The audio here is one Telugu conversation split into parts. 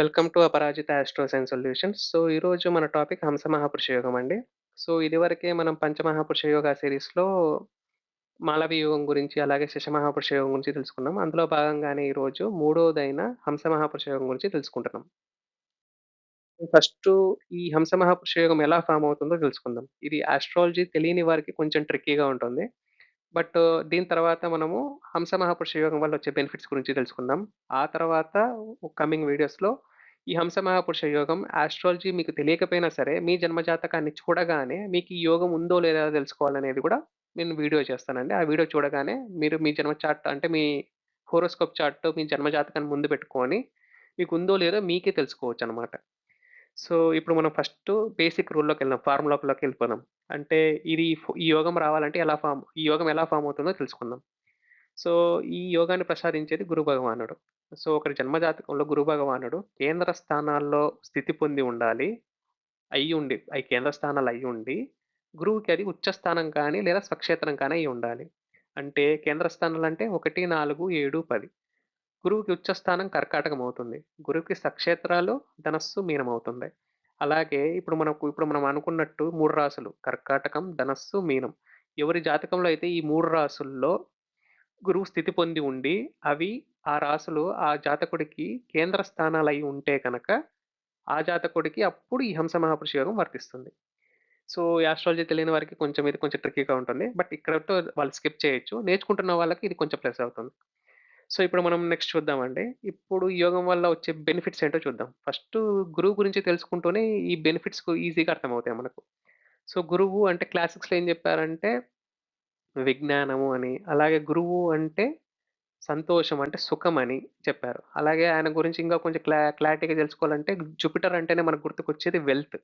Welcome to Aparajita astros and solutions. So, ఈరోజు మన టాపిక్ హంస మహాపురుష యోగం అండి. సో, ఇదివరకే మనం పంచమహాపురుష యోగా సిరీస్లో మాళవి యోగం గురించి, అలాగే శశమహాపురుష యోగం గురించి తెలుసుకున్నాం. అందులో భాగంగానే ఈరోజు మూడోదైన హంస మహాపురుష యోగం గురించి తెలుసుకుంటున్నాం. ఫస్ట్ ఈ హంస మహాపురుష యోగం ఎలా ఫామ్ అవుతుందో తెలుసుకుందాం. ఇది ఆస్ట్రాలజీ తెలియని వారికి కొంచెం ట్రిక్కీగా ఉంటుంది. బట్ దీని తర్వాత మనము హంస మహాపురుష యోగం వల్ల వచ్చే బెనిఫిట్స్ గురించి తెలుసుకుందాం. ఆ తర్వాత కమింగ్ వీడియోస్‌లో ఈ హంస మహాపురుష యోగం ఆస్ట్రాలజీ మీకు తెలియకపోయినా సరే, మీ జన్మ జాతకాన్ని చూడగానే మీకు ఈ యోగం ఉందో లేదో తెలుసుకోవాలనేది కూడా నేను వీడియో చేస్తానండి. ఆ వీడియో చూడగానే మీరు మీ జన్మ చార్ట్ అంటే మీ హోరోస్కోప్ చార్ట్ మీ జన్మజాతకాన్ని ముందు పెట్టుకొని మీకు ఉందో లేదో మీకే తెలుసుకోవచ్చు అనమాట సో, ఇప్పుడు మనం ఫస్ట్ బేసిక్ రూల్లోకి రూల్‌లోకెళ్దాం. ఫార్ములాలోకి వెళ్ళిపోదాం. అంటే ఇది ఈ యోగం రావాలంటే ఎలా ఫార్మ్ ఈ యోగం ఎలా ఫార్మ్ అవుతుందో తెలుసుకుందాం. సో, ఈ యోగాన్ని ప్రసాదించేది గురు భగవానుడు. సో, ఒకరి జన్మ జాతకంలో గురు భగవానుడు కేంద్ర స్థానాల్లో స్థితి పొంది ఉండాలి. అయ్యుండి అయి కేంద్ర స్థానాలు అయ్యుండి, గురువుకి అది ఉచ్చస్థానం కానీ లేదా స్వక్షేత్రం కానీ అయ్యి ఉండాలి. అంటే కేంద్ర స్థానాలంటే 1, 4, 7, 10. గురువుకి ఉచ్చస్థానం కర్కాటకం అవుతుంది. గురువుకి సక్షేత్రాలు ధనస్సు, మీనం అవుతుంది. అలాగే ఇప్పుడు మనకు ఇప్పుడు మనం అనుకున్నట్టు మూడు రాసులు కర్కాటకం, ధనస్సు, మీనం. ఎవరి జాతకంలో అయితే ఈ మూడు రాసుల్లో గురువు స్థితి పొంది ఉండి, అవి ఆ రాసులు ఆ జాతకుడికి కేంద్ర స్థానాలు అయి ఉంటే కనుక ఆ జాతకుడికి అప్పుడు ఈ హంస మహాపురుష యోగం వర్తిస్తుంది. సో, ఈ ఆస్ట్రాలజీ తెలియని వారికి కొంచెం ఇది కొంచెం ట్రిక్కీగా ఉంటుంది. బట్ ఇక్కడతో వాళ్ళు స్కిప్ చేయొచ్చు. నేర్చుకుంటున్న వాళ్ళకి ఇది కొంచెం ప్లస్ అవుతుంది. సో, ఇప్పుడు మనం నెక్స్ట్ చూద్దామండి. ఇప్పుడు యోగం వల్ల వచ్చే బెనిఫిట్స్ ఏంటో చూద్దాం. ఫస్ట్ గురువు గురించి తెలుసుకుంటూనే ఈ బెనిఫిట్స్ ఈజీగా అర్థమవుతాయి మనకు. సో, గురువు అంటే క్లాసిక్స్‌లో ఏం చెప్పారంటే విజ్ఞానము అని, అలాగే గురువు అంటే సంతోషం అంటే సుఖమని చెప్పారు. అలాగే ఆయన గురించి ఇంకా కొంచెం క్లా క్లారిటీగా తెలుసుకోవాలంటే జూపిటర్ అంటేనే మనకు గుర్తుకొచ్చేది వెల్త్.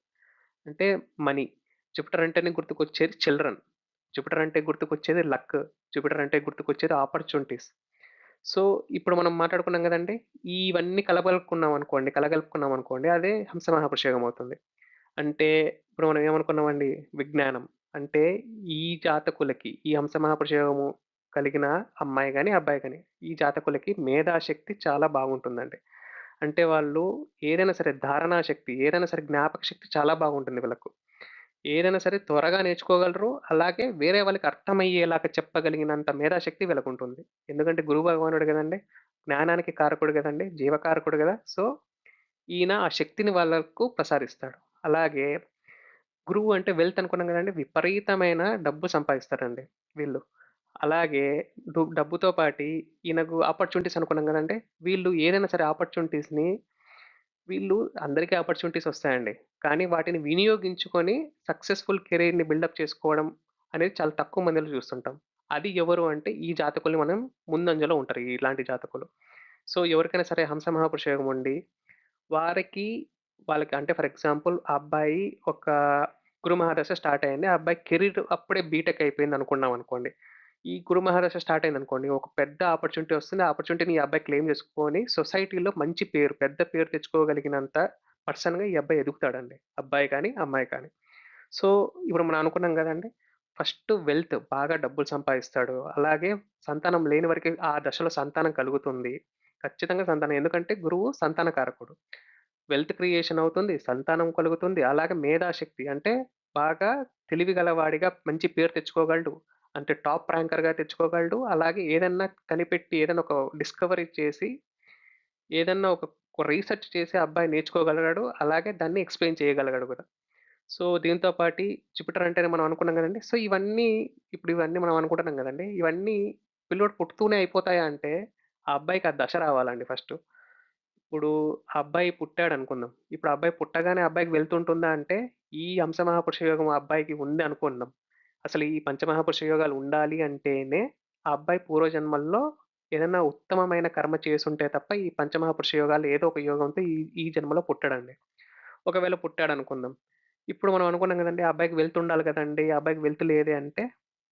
అంటే మనీ. జూపిటర్ అంటేనే గుర్తుకొచ్చేది చిల్డ్రన్. జూపిటర్ అంటే గుర్తుకొచ్చేది లక్. జూపిటర్ అంటే గుర్తుకొచ్చేది ఆపర్చునిటీస్. సో, ఇప్పుడు మనం మాట్లాడుకున్నాం గదండీ! ఇవన్నీ కలగలుపుకున్నాం అనుకోండి కలగలుపుకున్నాం అనుకోండి అదే హంస మహాభిషేకం అవుతుంది. అంటే ఇప్పుడు మనం ఏమనుకున్నామండి విజ్ఞానం. అంటే ఈ జాతకులకి ఈ హంస మహాపురుష కలిగిన అమ్మాయి కానీ అబ్బాయి కానీ ఈ జాతకులకి మేధాశక్తి చాలా బాగుంటుందండి. అంటే వాళ్ళు ఏదైనా సరే ధారణా శక్తి, ఏదైనా సరే జ్ఞాపక శక్తి చాలా బాగుంటుంది వీళ్ళకు. ఏదైనా సరే త్వరగా నేర్చుకోగలరు. అలాగే వేరే వాళ్ళకి అర్థమయ్యేలాగా చెప్పగలిగినంత మేధాశక్తి వీళ్ళకుంటుంది. ఎందుకంటే గురు భగవానుడు కదండి జ్ఞానానికి కారకుడు కదండి జీవకారకుడు కదా సో, ఈయన ఆ శక్తిని వాళ్ళకు ప్రసాదిస్తాడు. అలాగే గురువు అంటే వెల్త్ అనుకున్నాం కదండి విపరీతమైన డబ్బు సంపాదిస్తారండి వీళ్ళు. అలాగే డు డబ్బుతో పాటి ఈయనకు ఆపర్చునిటీస్ అనుకున్నాం గదండీ! వీళ్ళు ఏదైనా సరే ఆపర్చునిటీస్‌ని వీళ్ళు అందరికీ ఆపర్చునిటీస్ వస్తాయండి. కానీ వాటిని వినియోగించుకొని సక్సెస్‌ఫుల్ కెరియర్‌ని బిల్డప్ చేసుకోవడం అనేది చాలా తక్కువ మందిలో చూస్తుంటాం. అది ఎవరు అంటే ఈ జాతకుల్ని మనం ముందంజలో ఉంటారు ఇలాంటి జాతకులు. సో, ఎవరికైనా సరే హంస మహాపురుష యోగం ఉండి, వారికి వాళ్ళకి అంటే ఫర్ ఎగ్జాంపుల్ ఆ అబ్బాయి ఒక గురు మహాదశ స్టార్ట్ అయింది. ఆ అబ్బాయి కెరీర్ అప్పుడే బీటెక్ అయిపోయింది అనుకున్నాం అనుకోండి. ఈ గురు మహాదశ స్టార్ట్ అయింది అనుకోండి ఒక పెద్ద ఆపర్చునిటీ వస్తుంది. ఆ ఆపర్చునిటీని ఈ అబ్బాయి క్లెయిమ్ చేసుకొని సొసైటీలో మంచి పేరు, పెద్ద పేరు తెచ్చుకోగలిగినంత పర్సన్‌గా ఈ అబ్బాయి ఎదుగుతాడండి. అబ్బాయి కానీ, అమ్మాయి కానీ. సో, ఇప్పుడు మనం అనుకున్నాం కదండి ఫస్ట్ వెల్త్ బాగా డబ్బులు సంపాదిస్తాడు. అలాగే సంతానం లేని వరకు ఆ దశలో సంతానం కలుగుతుంది. ఖచ్చితంగా సంతానం ఎందుకంటే గురువు సంతాన కారకుడు. వెల్త్ క్రియేషన్ అవుతుంది. సంతానం కలుగుతుంది. అలాగే మేధాశక్తి అంటే బాగా తెలివి గలవాడిగా మంచి పేరు తెచ్చుకోగలడు. అంటే టాప్ ర్యాంకర్‌గా తెచ్చుకోగలడు. అలాగే ఏదన్నా కనిపెట్టి ఏదైనా ఒక డిస్కవరీ చేసి ఏదన్నా ఒక రీసెర్చ్ చేసి అబ్బాయి నేర్చుకోగలిగాడు. అలాగే దాన్ని ఎక్స్‌ప్లెయిన్ చేయగలిగాడు కూడా సో, దీంతో పాటి జూపిటర్ అంటేనే మనం అనుకున్నాం కదండి సో, ఇవన్నీ ఇప్పుడు ఇవన్నీ మనం అనుకుంటున్నాం కదండి ఇవన్నీ పిల్లోడు పుట్టుతూనే అయిపోతాయా అంటే, ఆ అబ్బాయికి ఆ దశ రావాలండి ఫస్ట్ ఇప్పుడు ఆ అబ్బాయి పుట్టాడనుకుందాం. ఇప్పుడు అబ్బాయి పుట్టగానే ఆ అబ్బాయికి వెళ్తుంటుందా అంటే, ఈ హంస మహాపురుష యోగం ఆ అబ్బాయికి ఉంది అనుకుందాం. అసలు ఈ పంచమహాపురుష యోగాలు ఉండాలి అంటేనే, ఆ అబ్బాయి పూర్వజన్మల్లో ఏదైనా ఉత్తమమైన కర్మ చేసుంటే తప్ప, ఈ పంచమహాపురుష యోగాలు ఏదో ఒక యోగంతో ఈ ఈ జన్మలో పుట్టాడండి. ఒకవేళ పుట్టాడు అనుకుందాం ఇప్పుడు మనం అనుకున్నాం కదండి ఆ అబ్బాయికి వెళ్తుండాలి ఉండాలి ఆ అబ్బాయికి వెళ్తు లేదే అంటే,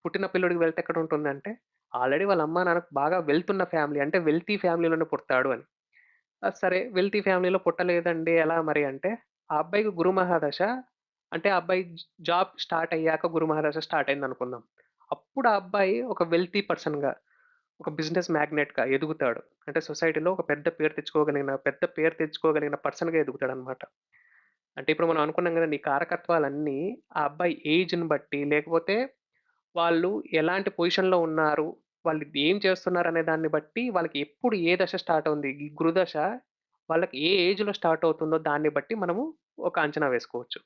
పుట్టిన పిల్లోడికి వెల్త్ ఎక్కడుంటుందంటే, ఆల్రెడీ వాళ్ళ అమ్మ నాన్నకు బాగా వెళ్తున్న ఫ్యామిలీ అంటే వెల్తీ ఫ్యామిలీలోనే పుడతాడు అని. సరే వెల్తీ ఫ్యామిలీలో పుట్టలేదండి. ఎలా మరి అంటే, ఆ అబ్బాయికి గురు మహాదశ అంటే ఆ అబ్బాయి జాబ్ స్టార్ట్ అయ్యాక గురు మహారాజ స్టార్ట్ అయిందనుకుందాం. అప్పుడు ఆ అబ్బాయి ఒక వెల్తీ పర్సన్‌గా ఒక బిజినెస్ మ్యాగ్నెట్‌గా ఎదుగుతాడు. అంటే సొసైటీలో ఒక పెద్ద పేరు తెచ్చుకోగలిగిన, పెద్ద పేరు తెచ్చుకోగలిగిన పర్సన్‌గా ఎదుగుతాడు అనమాట అంటే ఇప్పుడు మనం అనుకున్నాం కదా నీ కారకత్వాలన్నీ ఆ అబ్బాయి ఏజ్‌ని బట్టి, లేకపోతే వాళ్ళు ఎలాంటి పొజిషన్‌లో ఉన్నారు, వాళ్ళు ఏం చేస్తున్నారు అనే దాన్ని బట్టి, వాళ్ళకి ఎప్పుడు ఏ దశ స్టార్ట్ అవుంది. ఈ గురుదశ వాళ్ళకి ఏ ఏజ్‌లో స్టార్ట్ అవుతుందో దాన్ని బట్టి మనము ఒక అంచనా వేసుకోవచ్చు.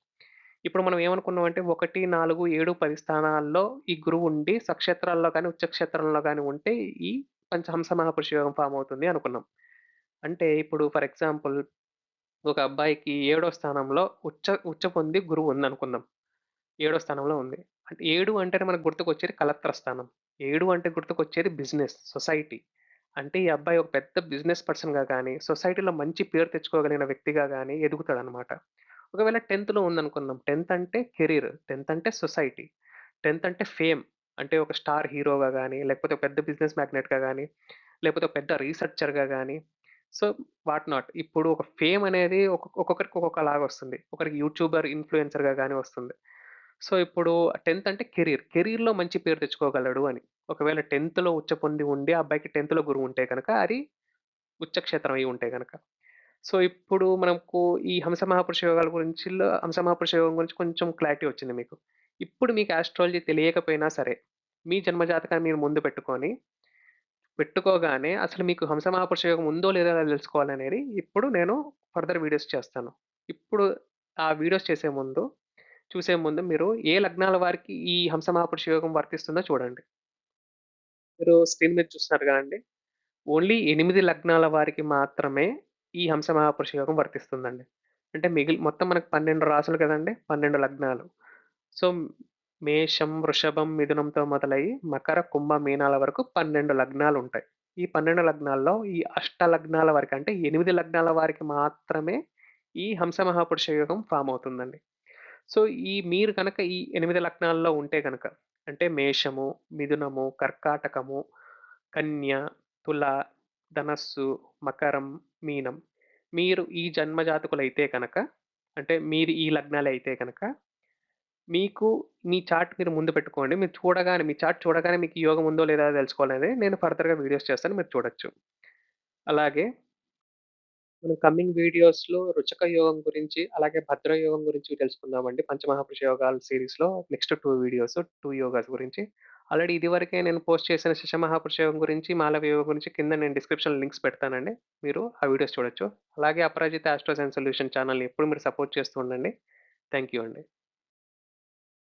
ఇప్పుడు మనం ఏమనుకున్నామంటే 1, 4, 7, 10 స్థానాల్లో ఈ గురువు ఉండి సక్షేత్రాల్లో కానీ ఉచ్చక్షేత్రంలో కానీ ఉంటే ఈ పంచహంస మహాపురుష యోగం ఫామ్ అవుతుంది అనుకున్నాం. అంటే ఇప్పుడు ఫర్ ఎగ్జాంపుల్ ఒక అబ్బాయికి ఏడో స్థానంలో ఉచ్చ ఉచ్చ పొంది గురువు ఉందనుకుందాం. ఏడో స్థానంలో ఉంది. అంటే ఏడు అంటేనే మనకు గుర్తుకొచ్చేది కలత్ర స్థానం. ఏడు అంటే గుర్తుకొచ్చేది బిజినెస్, సొసైటీ. అంటే ఈ అబ్బాయి ఒక పెద్ద బిజినెస్ పర్సన్‌గా కానీ సొసైటీలో మంచి పేరు తెచ్చుకోగలిగిన వ్యక్తిగా గాని ఎదుగుతాడనమాట. ఒకవేళ 10థ్‌లో ఉందనుకుందాం. 10థ్ అంటే కెరీర్, 10థ్ అంటే సొసైటీ, 10థ్ అంటే ఫేమ్. అంటే ఒక స్టార్ హీరోగా కానీ లేకపోతే ఒక పెద్ద బిజినెస్ మ్యాగ్నెట్‌గా కానీ లేకపోతే ఒక పెద్ద రీసెర్చర్‌గా కానీ సో వాట్ నాట్. ఇప్పుడు ఒక ఫేమ్ అనేది ఒక్కొక్కరికి ఒక్కొక్కరికి ఒక్కొక్కలాగొస్తుంది. ఒకరికి యూట్యూబర్, ఇన్‌ఫ్లుయెన్సర్‌గా కానీ వస్తుంది. సో ఇప్పుడు 10థ్ అంటే కెరీర్. కెరీర్‌లో మంచి పేరు తెచ్చుకోగలడు అని. ఒకవేళ 10థ్‌లో ఉచ్చ పొంది ఉండి, ఆ అబ్బాయికి 10థ్‌లో గురువు ఉంటే కనుక అది ఉచ్చక్షేత్రం అయి ఉంటే కనుక సో ఇప్పుడు మనకు ఈ హంస మహాపురుష యోగాల గురించి హంస మహాపురుష యోగం గురించి కొంచెం క్లారిటీ వచ్చింది మీకు. ఇప్పుడు మీకు ఆస్ట్రాలజీ తెలియకపోయినా సరే, మీ జన్మ జాతకాన్ని మీరు ముందు పెట్టుకొని, పెట్టుకోగానే అసలు మీకు హంస మహాపురుష యోగం ఉందో లేదో తెలుసుకోవాలనేది ఇప్పుడు నేను ఫర్దర్ వీడియోస్ చేస్తాను. ఇప్పుడు ఆ వీడియోస్ చేసే ముందు, చూసే ముందు మీరు ఏ లగ్నాల వారికి ఈ హంస మహాపురుష యోగం వర్తిస్తుందో చూడండి. మీరు స్క్రీన్ మీద చూస్తున్నారు కదండి ఓన్లీ ఎనిమిది లగ్నాల వారికి మాత్రమే ఈ హంస మహాపురుష యోగం వర్తిస్తుందండి. అంటే మిగిలి మొత్తం మనకు 12 రాసులు కదండి పన్నెండు లగ్నాలు. సో, మేషం, వృషభం, మిథునంతో మొదలయ్యి మకర, కుంభ, మీనాల వరకు పన్నెండు లగ్నాలు ఉంటాయి ఈ 12 లగ్నాల్లో ఈ అష్ట లగ్నాల వరకు అంటే ఎనిమిది లగ్నాల వారికి మాత్రమే ఈ హంస మహాపురుష యోగం ఫామ్ అవుతుందండి. సో, ఈ మీరు కనుక ఈ ఎనిమిది లగ్నాల్లో ఉంటే కనుక అంటే మేషము, మిథునము, కర్కాటకము, కన్య, తుల, ధనస్సు, మకరం, మీనం. మీరు ఈ జన్మ కనుక అంటే మీరు ఈ లగ్నాలు అయితే కనుక మీకు మీ చార్ట్ మీరు ముందు పెట్టుకోండి. మీరు చూడగానే మీ చార్ట్ చూడగానే మీకు యోగం ఉందో లేదో తెలుసుకోవాలనేది నేను ఫర్దర్‌గా వీడియోస్ చేస్తాను. మీరు చూడొచ్చు. అలాగే మనం కమింగ్ వీడియోస్‌లో రుచక యోగం గురించి, అలాగే భద్ర యోగం గురించి తెలుసుకుందామండి. పంచమహాపురుష యోగాల సిరీస్లో next two videos, two yogas గురించి. ఆల్రెడీ ఇదివరకే నేను పోస్ట్ చేసిన శశమహాపురుష యోగం గురించి, మాలవ యోగం గురించి కింద నేను డిస్క్రిప్షన్ లింక్స్ పెడతానండి. మీరు ఆ వీడియోస్ చూడొచ్చు. అలాగే అపరాజిత ఆస్ట్రోసైన్ అండ్ సొల్యూషన్ ఛానల్ని ఎప్పుడు మీరు సపోర్ట్ చేస్తూ ఉండండి. థ్యాంక్ యూ అండి.